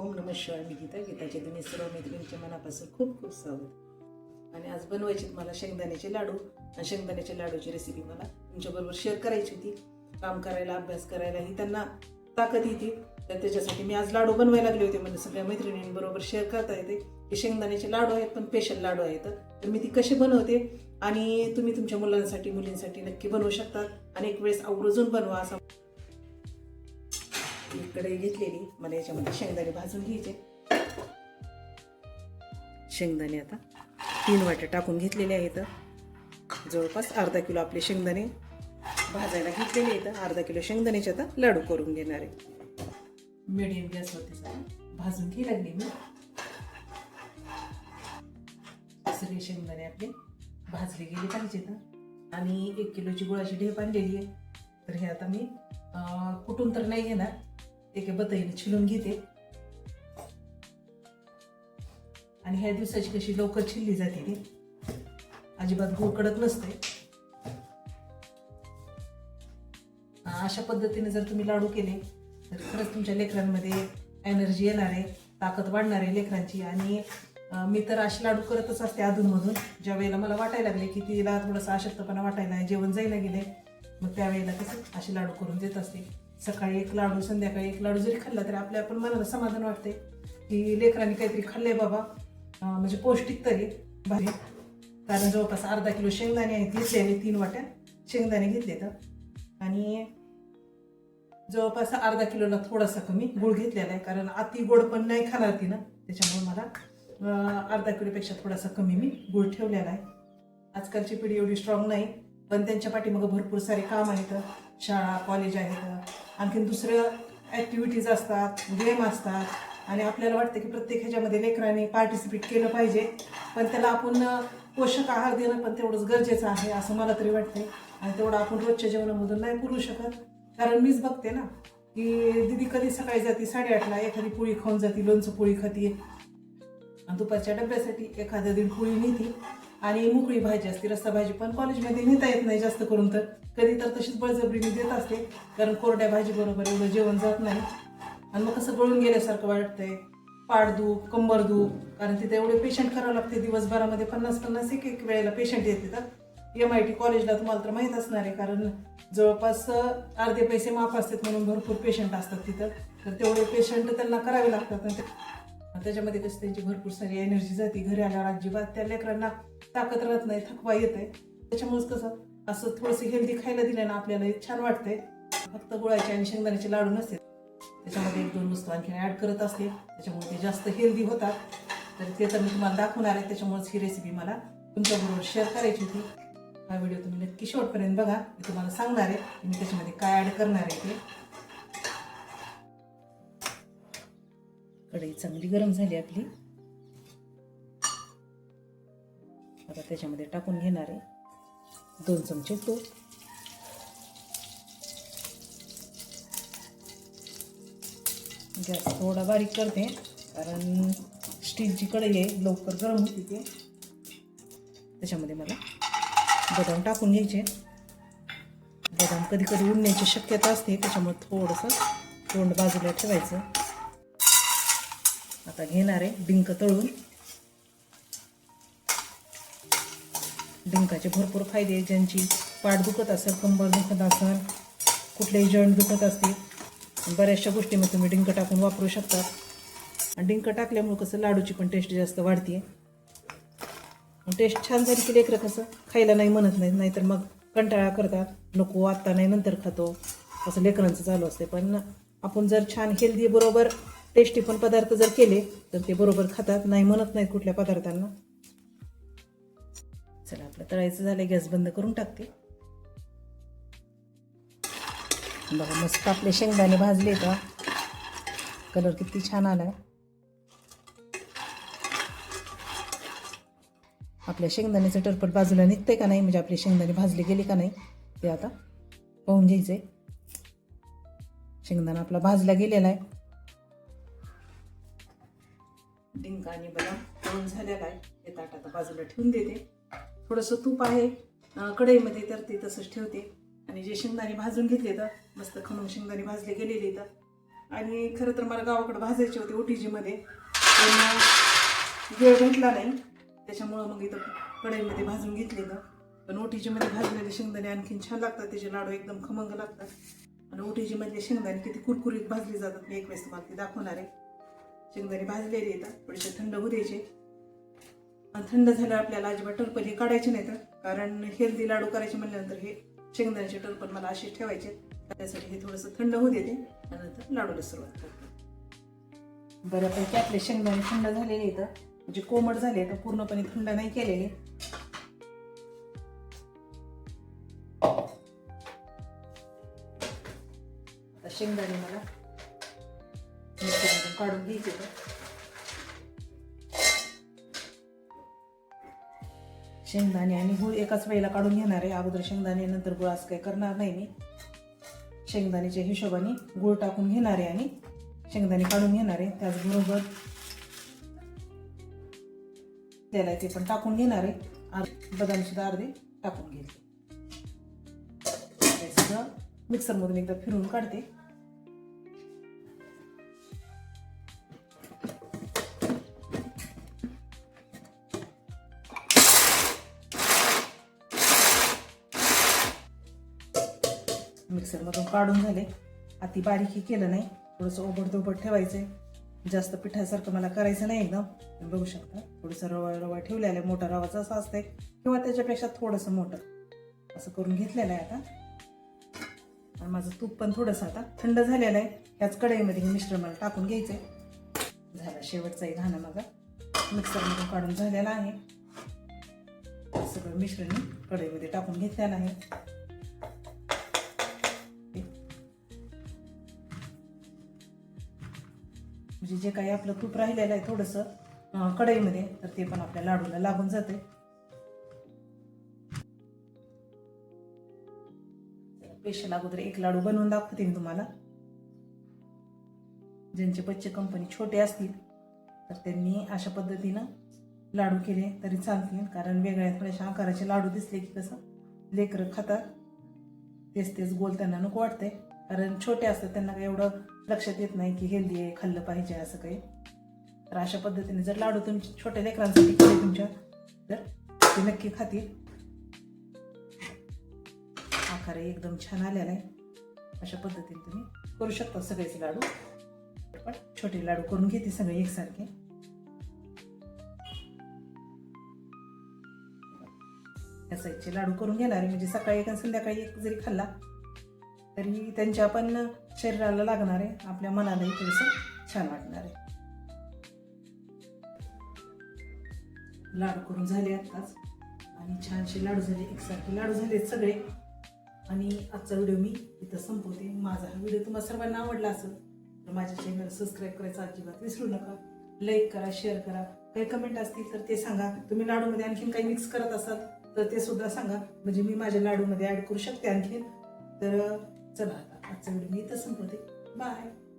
ओम नम शिवाय मी गीता गीताचे तुम्ही सर्व मैत्रिणींच्या मनापासून खूप खूप स्वागत. आणि आज बनवायचे मला शेंगदाण्याचे लाडू. आणि शेंगदाण्याच्या लाडूची रेसिपी मला तुमच्याबरोबर शेअर करायची होती. काम करायला अभ्यास करायला ही त्यांना ताकद येते. तर त्याच्यासाठी मी आज लाडू बनवायला लागले होते. म्हणजे सगळ्या मैत्रिणींबरोबर शेअर करता येते की शेंगदाण्याचे लाडू आहेत पण स्पेशल लाडू आहेत. तर मी ती कशी बनवते? आणि तुम्ही तुमच्या मुलांसाठी मुलींसाठी नक्की बनवू शकतात आणि एक वेळेस आवर्जून बनवा असा मी कढई घेतलेली. मला याच्यामध्ये शेंगदाणे भाजून घ्यायचे. शेंगदाणे आता तीन वाटे टाकून घेतलेले आहेत. जवळपास अर्धा किलो आपले शेंगदाणे भाजायला घेतलेले आहेत. अर्धा किलो शेंगदाण्याचे आता लाडू करून घेणार आहे. मिडियम गॅसवरती भाजून घे लागली मी. सगळे शेंगदाणे आपले भाजले गेले पाहिजेत आणि एक किलोची गुळाची ढेप आणलेली आहे. तर हे आता मी कुठून तर नाही घेणार. एका बतईने छिलून घेते. आणि ह्या दिवसाची कशी लवकर छिल्ली जाते ती. अजिबात गुळ कडक नसते अशा पद्धतीने जर तुम्ही लाडू केले तर खरंच तुमच्या लेकरांमध्ये एनर्जी येणार आहे ताकद वाढणार आहे लेकरांची. आणि मी तर अशी लाडू करतच असते अधूनमधून. ज्या वेळेला मला वाटायला लागले की तिला थोडासा अशक्तपणा वाटायला आहे, जेवण जायला गेले मग त्यावेळेला कसं अशी लाडू करून देत असते. सकाळी एक लाडू संध्याकाळी एक लाडू जरी खाल्ला तरी आपल्या आपण मनाला समाधान वाटते की लेकरांनी काहीतरी खाल्लंय बाबा. म्हणजे पौष्टिक तरी भारी कारण जवळपास अर्धा किलो शेंगदाणे आहेत घेतलेले तीन वाट्या शेंगदाणे घेतले तर आणि जवळपास अर्धा किलोला थोडासा कमी गुळ घेतलेला आहे कारण अति गोड पण नाही खाणार ती ना. त्याच्यामुळे मला अर्धा किलोपेक्षा थोडासा कमी मी गुळ ठेवलेला आहे. आजकालची पिढी एवढी स्ट्रॉंग नाही पण त्यांच्या पाठीमागं भरपूर सारे काम आहेत. शाळा कॉलेज आहेत. आणखीन दुसरं ॲक्टिव्हिटीज असतात गेम असतात. आणि आपल्याला वाटतं की प्रत्येक ह्याच्यामध्ये लेकरांनी पार्टिसिपेट केलं पाहिजे. पण त्याला आपण पोषक आहार देणं पण तेवढंच गरजेचं आहे असं मला तरी वाटते आणि तेवढं आपण रोजच्या जेवणामधून नाही पुरू शकत. कारण मीच बघते ना की दिदी कधी सकाळी जाते साडेआठला एखादी पोळी खाऊन जाते लोणचं पोळी खाते. आणि दुपारच्या डब्यासाठी एखाद्या दिन पोळी नेते. आणि मोकळी भाजी असते रस्ता भाजी पण कॉलेजमध्ये नेता येत नाही जास्त करून तर. कधी तर तशीच बळजबरी मी देत असते कारण कोरड्या भाजी बरोबर एवढं जेवण जात नाही. आणि मग कसं गळून गेल्यासारखं वाटतंय. पाठदूप कंबर दुख कारण तिथे एवढे पेशंट करावं लागते दिवसभरामध्ये पन्नास पन्नास एक एक वेळेला पेशंट येते तर. एम आय टी कॉलेजला तुम्हाला तर माहीत असणार आहे कारण जवळपास अर्धे पैसे माफ असतात म्हणून भरपूर पेशंट असतात तिथं. तर तेवढे पेशंट त्यांना करावे लागतात. ते- त्याच्यामध्ये कसं त्यांची भरपूर सारी एनर्जी जाते. घरी आल्यावर अजिबात त्या लेकरांना ताकद राहत नाही थकवा येत आहे त्याच्यामुळेच कसं असं थोडंसं हेल्दी खायला दिलं ना आपल्याला एक छान वाटतंय. फक्त गुळाचे आणि शेंगदाण्याचे लाडू नसते त्याच्यामध्ये एक दोन वस्तू आणखी ॲड करत असते. त्याच्यामुळे ते जास्त हेल्दी होतात. तर ते तर मी तुम्हाला दाखवणार आहे. त्याच्यामुळेच ही रेसिपी मला तुमच्याबरोबर शेअर करायची होती. हा व्हिडिओ तुम्ही नक्की शेवटपर्यंत बघा. मी तुम्हाला सांगणार आहे. मी त्याच्यामध्ये काय ॲड करणार आहे ते. कढई चांगली गरम झाली आपली. आता त्याच्यामध्ये टाकून घेणार आहे दोन चमचे तूप. गॅस थोडा बारीक करते कारण स्टीलची कढई आहे लवकर गरम होती ते. त्याच्यामध्ये मला बदाम टाकून घ्यायचे. बदाम कधी कधी उडण्याची शक्यता असते त्याच्यामुळे थोडंसं तोंड बाजूला ठेवायचं. आता घेणार आहे डिंक तळून. डिंकाचे भरपूर फायदे आहेत ज्यांची पाठ दुखत असेल कंबर दुखत असेल कुठलेही जॉईंट दुखत असतील बऱ्याचशा गोष्टीमध्ये तुम्ही डिंक टाकून वापरू शकतात आणि डिंक टाकल्यामुळे कसं लाडूची पण टेस्ट जास्त वाढते टेस्ट छान झाली की लेकरं कसं खायला नाही म्हणत नाहीत नाहीतर मग कंटाळा करतात. नको आत्ता नाही नंतर खातो. असं लेकरांचं चालू असते पण आपण जर छान हेल्दी बरोबर टेस्टी पण पदार्थ जर केले तर ते बरोबर खातात नाही म्हणत नाहीत कुठल्या पदार्थांना. चला आपलं तळायचं झालं गॅस बंद करून टाकते. बघा मस्त आपले शेंगदाणे भाजले का? कलर किती छान आलाय. आपल्या शेंगदाण्याचं टरपट बाजूला निघतंय का नाही? म्हणजे आपले शेंगदाणे भाजले गेले का नाही? ते आता पाहून घ्यायचंय. शेंगदाणा आपला भाजला गेलेला आहे. डिंक आणि बदाम तळून झालेला आहे हे ताट आता बाजूला ठेवून देते. थोडंसं तूप आहे कढईमध्ये तर ते तसंच ठेवते. आणि जे शेंगदाणे भाजून घेतले तर मस्त खमंग शेंगदाणे भाजले गेलेले तर. आणि खरं तर मला गावाकडे भाजायचे होते ओटीजीमध्ये पण वेळ भेटला नाही. त्याच्यामुळं मग इथं कढईमध्ये भाजून घेतले ग पण ओटीजीमध्ये भाजलेले शेंगदाणे आणखीन छान लागतात. त्याचे लाडू एकदम खमंग लागतात. आणि ओटीजीमधले शेंगदाणे किती कुरकुरीत भाजले जातात मी एक वेळेस तुम्हाला ते दाखवणार आहे. शेंगदाणे भाजलेले येतात थोडेसे थंड होऊ द्यायचे. आणि थंड झाल्यावर आपल्याला अजिबात टरपण हे काढायचे नाही तर कारण हेल्दी लाडू करायचे म्हणल्यानंतर हे शेंगदाण्याचे टरपण मला असे ठेवायचे. त्यासाठी हे थोडंसं थंड होऊ देते त्यानंतर लाडूला सुरुवात करते. बऱ्यापैकी आपले शेंगदाणे थंड झालेले इथं म्हणजे कोमट झाले तर पूर्णपणे थंड नाही केलेले. शेंगदाणे मला काढून घ्यायचे शेंगदाणे आणि गुळ एकाच वेळेला काढून घेणार आहे. अगोदर शेंगदाणे नंतर गुळ असं काही करणार नाही मी. शेंगदाण्याच्या हिशोबाने गुळ टाकून घेणार आहे आणि शेंगदाणे काढून घेणार आहे. त्याचबरोबर त्याला ते पण टाकून घेणार आहे. बदाम सुद्धा अर्धे टाकून घेते मिक्सरमधून एकदा फिरून काढते. मिक्सरमधून काढून झाले. अति बारीकही केलं नाही. थोडंसं ओबडधोबड ठेवायचं आहे जास्त पिठासारखं मला करायचं नाही एकदम. तुम्ही बघू शकता. थोडंसं रवा रवा ठेवलेलं आहे. मोठा रवाचा असं असतंय. किंवा त्याच्यापेक्षा थोडंसं मोठं. असं करून घेतलेलं आहे आता. आणि माझं तूप पण थोडंसं आता थंड झालेलं आहे. ह्याच कढईमध्ये हे मिश्रण मला टाकून घ्यायचं आहे झालं शेवटचाही घाणं माझा. मिक्सरमधून काढून झालेला आहे. सगळं मिश्रण कढईमध्ये टाकून घेतलेलं आहे. म्हणजे जे काही आपलं तूप राहिलेलं आहे थोडंसं कढईमध्ये तर ते पण आपल्या लाडूला लागून जाते. पेशल अगोदर एक लाडू बनवून दाखवते मी तुम्हाला. ज्यांचे बच्चे कंपनी छोटे असतील तर त्यांनी अशा पद्धतीनं लाडू केले तरी चालतील. कारण वेगळ्या थोड्याशा आकाराचे लाडू दिसले की कसं लेकरं खातात. तेच तेच गोल त्यांना नको वाटते कारण छोटे असतात त्यांना काही एवढं लक्षात येत नाही की हेल्दी आहे खाल्लं पाहिजे असं काही. तर अशा पद्धतीने जर लाडू तुमच्या छोट्या लेकरांसाठी केले तुमच्या तर ते नक्की खातील. आकार एकदम छान आलेला आहे. अशा पद्धतीने तुम्ही करू शकता सगळेच लाडू. पण छोटे लाडू करून घेते सगळे एकसारखे. या साईजचे लाडू करून घेणार म्हणजे सकाळी एक संध्याकाळी एक जरी खाल्ला तरी त्यांच्या पण शरीराला लागणार आहे आपल्या मनालाही थोडंसं छान वाटणार आहे. लाडू करून झाले आत्ताच. आणि छानसे लाडू झाले एकसारखे लाडू झाले सगळे. आणि आजचा व्हिडिओ मी इथं संपवते. माझा हा व्हिडिओ तुम्हाला सर्वांना आवडला असेल तर माझ्या चॅनल सबस्क्राईब करायचं अजिबात विसरू नका. लाईक करा शेअर करा. काही कमेंट असतील तर ते सांगा. तुम्ही लाडूमध्ये आणखीन काही मिक्स करत असाल तर ते सुद्धा सांगा. म्हणजे मी माझ्या लाडूमध्ये ॲड करू शकते आणखीन. तर चला आता. आजचं व्हिडिओ मी इथं संपवते. बाय